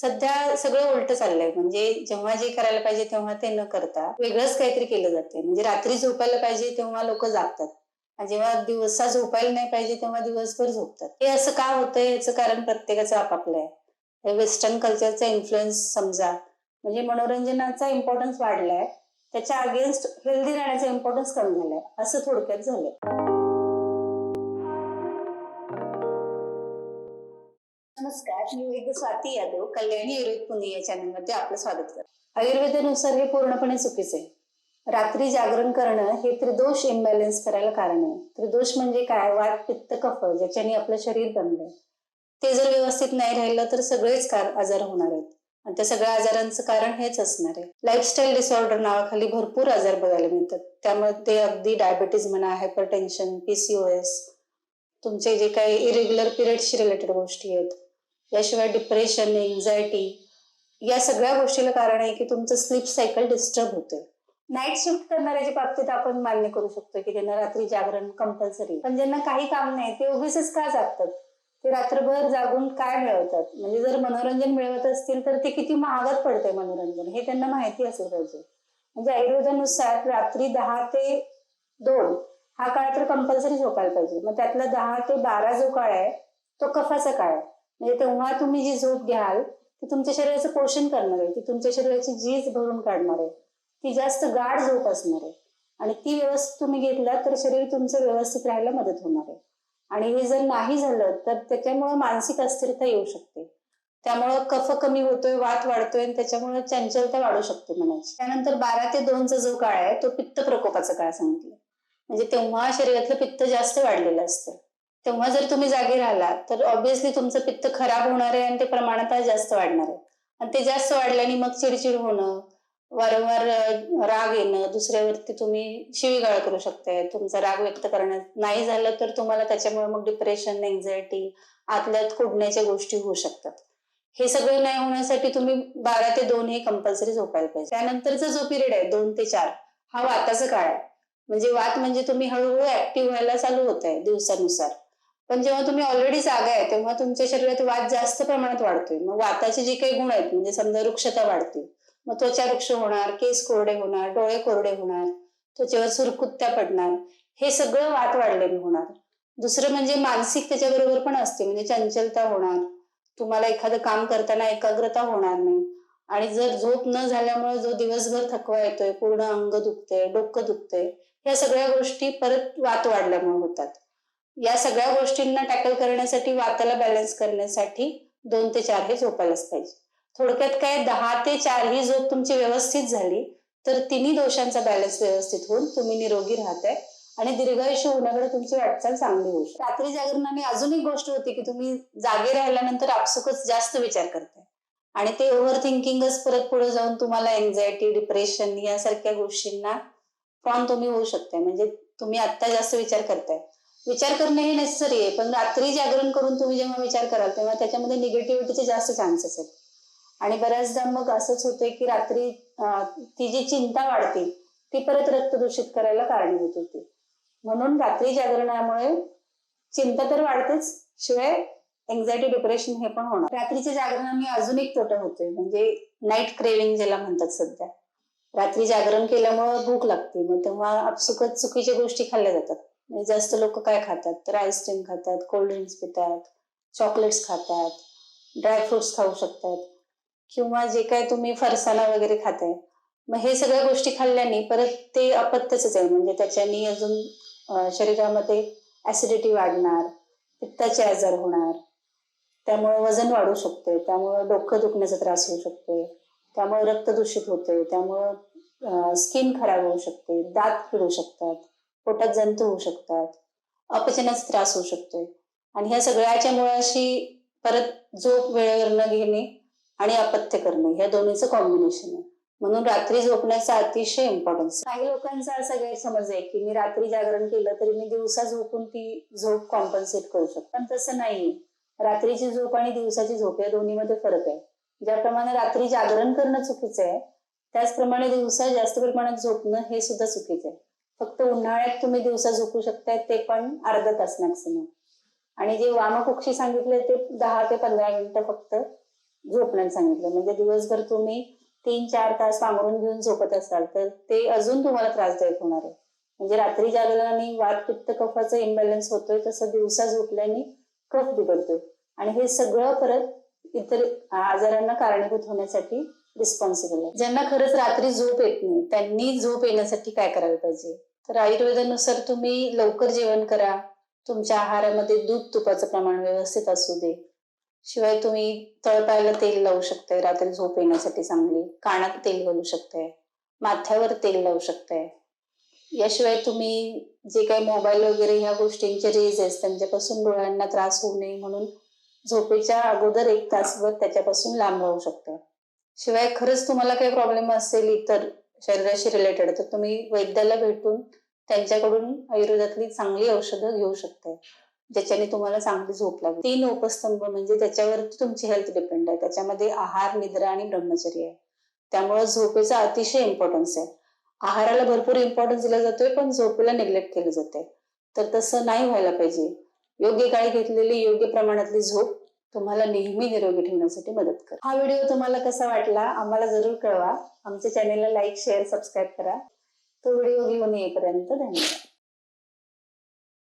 सध्या सगळं उलट चाललंय. म्हणजे जेव्हा जे करायला पाहिजे तेव्हा ते न करता वेगळंच काहीतरी केलं जाते म्हणजे रात्री झोपायला पाहिजे तेव्हा लोक जागतात. आणि जेव्हा दिवसा झोपायला नाही पाहिजे तेव्हा दिवसभर झोपतात. हे असं का होतंय? याचं कारण प्रत्येकाचं आपापलं आहे वेस्टर्न कल्चरचा इन्फ्लुएन्स समजा. म्हणजे मनोरंजनाचा इम्पॉर्टन्स वाढलाय. त्याच्या अगेन्स्ट हेल्दी राहण्याचा इम्पॉर्टन्स कमी झालाय. असं थोडक्यात झालंय. नमस्कार मी वैद्य स्वाती यादव कल्याणी आयुर्वेद पुणे या चॅनलमध्ये आपलं स्वागत करतो. आयुर्वेदानुसार हे पूर्णपणे चुकीचे आहे. रात्री जागरण करणं हे त्रिदोष इम्बॅलन्स करायला कारण आहे. त्रिदोष म्हणजे काय? वात पित्त कफ ज्याच्याने आपलं शरीर बनलंय ते जर व्यवस्थित नाही राहिलं तर सगळेच आजार होणार आहेत. आणि त्या सगळ्या आजारांचं कारण हेच असणार आहे. लाईफस्टाईल डिसऑर्डर नावाखाली भरपूर आजार बघायला मिळतात. त्यामध्ये अगदी डायबिटीज म्हणा हायपर टेन्शन पीसीओएस तुमचे जे काही इरेग्युलर पिरियड्सशी रिलेटेड गोष्टी आहेत याशिवाय डिप्रेशन एन्झायटी या सगळ्या गोष्टीला कारण आहे की तुमचं स्लीप सायकल डिस्टर्ब होते नाईट शिफ्ट करणाऱ्याच्या बाबतीत आपण मान्य करू शकतो की त्यांना रात्री जागरण कंपल्सरी पण ज्यांना काही काम नाही ते उगीच का जागतात? ते रात्रभर जागून काय मिळवतात? म्हणजे जर मनोरंजन मिळवत असतील तर ते किती महागात पडतंय मनोरंजन हे त्यांना माहिती असेल पाहिजे. म्हणजे आयुर्वेदानुसार रात्री दहा ते दोन हा काळ तर कंपल्सरी झोपायला पाहिजे. मग त्यातला दहा ते बारा जो काळ आहे तो कफाचा काळ आहे. म्हणजे तेव्हा तुम्ही जी झोप घ्याल ती तुमच्या शरीराचं पोषण करणार आहे ती तुमच्या शरीराची झीज भरून काढणार आहे ती जास्त गाढ झोप असणार आहे. आणि ती व्यवस्थित तुम्ही घेतला तर शरीर तुमचं व्यवस्थित राहायला मदत होणार आहे. आणि हे जर नाही झालं तर त्याच्यामुळे मानसिक अस्थिरता येऊ शकते. त्यामुळं कफ कमी होतोय वात वाढतोय आणि त्याच्यामुळे चंचलता वाढू शकते म्हणायची. त्यानंतर बारा ते दोनचा जो काळ आहे तो पित्त प्रकोपाचा काळ सांगितलं. म्हणजे तेव्हा शरीरातलं पित्त जास्त वाढलेलं असतं. तेव्हा जर तुम्ही जागे राहिला तर ऑब्विसली तुमचं पित्त खराब होणार आहे आणि ते प्रमाणात जास्त वाढणार आहे. आणि ते जास्त वाढल्याने मग चिडचिड होणं वारंवार राग येणं दुसऱ्यावरती तुम्ही शिवीगाळ करू शकताय. तुमचा राग व्यक्त करण्यात नाही झालं तर तुम्हाला त्याच्यामुळे मग डिप्रेशन एन्झायटी आतल्यात कुडण्याच्या गोष्टी होऊ शकतात. हे सगळं नाही होण्यासाठी तुम्ही बारा ते दोन हे कंपल्सरी झोपायला पाहिजे. त्यानंतरचा जो पिरियड आहे दोन ते चार हा वाताचा काळ आहे. म्हणजे वात म्हणजे तुम्ही हळूहळू ऍक्टिव्ह व्हायला चालू होत आहे दिवसानुसार. पण जेव्हा तुम्ही ऑलरेडी जागा आहे तेव्हा तुमच्या शरीरात वात जास्त प्रमाणात वाढतोय. मग वाताचे जे काही गुण आहेत म्हणजे समजा वृक्षता वाढते. मग त्वचा वृक्ष होणार केस कोरडे होणार डोळे कोरडे होणार त्वचेवर सुरकुत्त्या पडणार हे सगळं वात वाढल्याने होणार. दुसरं म्हणजे मानसिक त्याच्याबरोबर पण असते म्हणजे चंचलता होणार. तुम्हाला एखादं काम करताना एकाग्रता होणार नाही. आणि जर झोप न झाल्यामुळे जो दिवसभर थकवा येतोय पूर्ण अंग दुखतंय डोकं दुखतंय या सगळ्या गोष्टी परत वात वाढल्यामुळे होतात. या सगळ्या गोष्टींना टॅकल करण्यासाठी वाताला बॅलन्स करण्यासाठी दोन ते चार हे झोपायलाच पाहिजे. थोडक्यात काय दहा ते चार ही झोप तुमची व्यवस्थित झाली तर तिन्ही दोषांचा बॅलन्स व्यवस्थित होऊन तुम्ही निरोगी राहताय आणि दीर्घायुष्य होण्याकडे तुमची वाटचाल चांगली होऊ शकते. रात्री जागरणाने अजून एक गोष्ट होती की तुम्ही जागे राहिल्यानंतर आपसुकच जास्त विचार करताय. आणि ते ओव्हर थिंकिंगच परत पुढे जाऊन तुम्हाला एन्झायटी डिप्रेशन यासारख्या गोष्टींना फॉर्म तुम्ही होऊ शकताय. म्हणजे तुम्ही आता जास्त विचार करताय. विचार करणे हे नेसेसरी आहे. पण रात्री जागरण करून तुम्ही जेव्हा विचार कराल तेव्हा त्याच्यामध्ये निगेटिव्हिटीचे जास्त चान्सेस आहेत. आणि बऱ्याचदा मग असंच होतंय की रात्री ती जी चिंता वाढते ती परत रक्त दूषित करायला कारणीभूत होती म्हणून रात्री जागरणामुळे चिंता तर वाढतेच शिवाय एन्झायटी डिप्रेशन हे पण होणार. रात्रीच्या जागरणाने अजून एक तोटा होतोय म्हणजे नाईट क्रेविंग ज्याला म्हणतात सध्या. रात्री जागरण केल्यामुळे भूक लागते मग तेव्हा आपसुकच चुकीच्या गोष्टी खाल्ल्या जातात. म्हणजे जास्त लोक काय खातात? तर आईस्क्रीम खातात कोल्ड्रिंक्स पितात चॉकलेट्स खातात ड्रायफ्रुट्स खाऊ शकतात. किंवा जे काय तुम्ही फरसाणा वगैरे खाताय. मग हे सगळ्या गोष्टी खाल्ल्याने परत ते अपत्यच आहे. म्हणजे त्याच्यानी अजून शरीरामध्ये ऍसिडिटी वाढणार पित्ताचे आजार होणार. त्यामुळे वजन वाढू शकते त्यामुळे डोकं दुखण्याचा त्रास होऊ शकतो त्यामुळे रक्त दूषित होते त्यामुळं स्किन खराब होऊ शकते दात पिळू शकतात. पोटात जंतू होऊ शकतात अपचनाचा त्रास होऊ शकतोय. आणि ह्या सगळ्याच्या मुळाशी परत झोप वेळेवर न घेणे आणि अपत्य करणे ह्या दोन्हीचं कॉम्बिनेशन आहे. म्हणून रात्री झोपण्याचा अतिशय इम्पॉर्टन्स काही लोकांचा असा गैरसमज आहे की मी रात्री जागरण केलं तरी मी दिवसा झोपून ती झोप कॉम्पन्सेट करू शकतो. पण तसं नाही रात्रीची झोप आणि दिवसाची झोप या दोन्हीमध्ये फरक आहे. ज्याप्रमाणे रात्री जागरण करणं चुकीचं आहे त्याचप्रमाणे दिवसा जास्त प्रमाणात झोपणं हे सुद्धा चुकीचं आहे. फक्त उन्हाळ्यात तुम्ही दिवसा झोपू शकताय ते पण अर्धा तास मॅक्सिमम आणि जे वामकुक्षी सांगितले ते दहा ते पंधरा मिनिटं फक्त झोपण्यात सांगितलं. म्हणजे दिवसभर तुम्ही तीन चार तास पांघरून घेऊन झोपत असाल तर ते अजून तुम्हाला त्रासदायक होणार आहे. म्हणजे रात्री जागल्याने वात पित्त कफाचा इम्बॅलन्स होतोय तसं दिवसा झोपल्याने कफ बिघडतोय. आणि हे सगळं परत इतर आजारांना कारणीभूत होण्यासाठी रिस्पॉन्सिबल आहे. ज्यांना खरंच रात्री झोप येत नाही त्यांनी झोप येण्यासाठी काय करायला पाहिजे? तर आयुर्वेदानुसार तुम्ही लवकर जेवण करा. तुमच्या आहारामध्ये दूध तुपाचं प्रमाण व्यवस्थित असू दे. शिवाय तुम्ही तळपायला तेल लावू शकताय रात्री झोप येण्यासाठी चांगली. कानात तेल घालू शकताय. माथ्यावर तेल लावू शकताय. याशिवाय तुम्ही जे काही मोबाईल वगैरे ह्या गोष्टींचे रेज आहेत त्यांच्यापासून डोळ्यांना त्रास होऊ नये म्हणून झोपेच्या अगोदर एक तासभर त्याच्यापासून लांब राहू शकतं. शिवाय खरंच तुम्हाला काही प्रॉब्लेम असेल इतर शरीराशी रिलेटेड तर तुम्ही वैद्याला भेटून त्यांच्याकडून आयुर्वेदातली चांगली औषधं घेऊ शकताय ज्याच्याने तुम्हाला चांगली झोप लागेल. तीन उपस्तंभ म्हणजे त्याच्यावरती तुमची हेल्थ डिपेंड आहे. त्याच्यामध्ये आहार निद्रा आणि ब्रह्मचर्य आहे. त्यामुळे झोपेचा अतिशय इम्पॉर्टन्स आहे. आहाराला भरपूर इम्पॉर्टन्स दिला जातोय पण झोपेला निग्लेक्ट केलं जाते तर तसं नाही व्हायला पाहिजे. योग्य काळी घेतलेली योग्य प्रमाणातली झोप तुम्हाला नेहमी निरोगी ठेवण्यासाठी मदत कर हा व्हिडिओ तुम्हाला कसा वाटला आम्हाला जरूर कळवा. आमच्या चॅनेलला लाईक शेअर सबस्क्राईब करा. तो व्हिडिओ घेऊन येईपर्यंत धन्यवाद.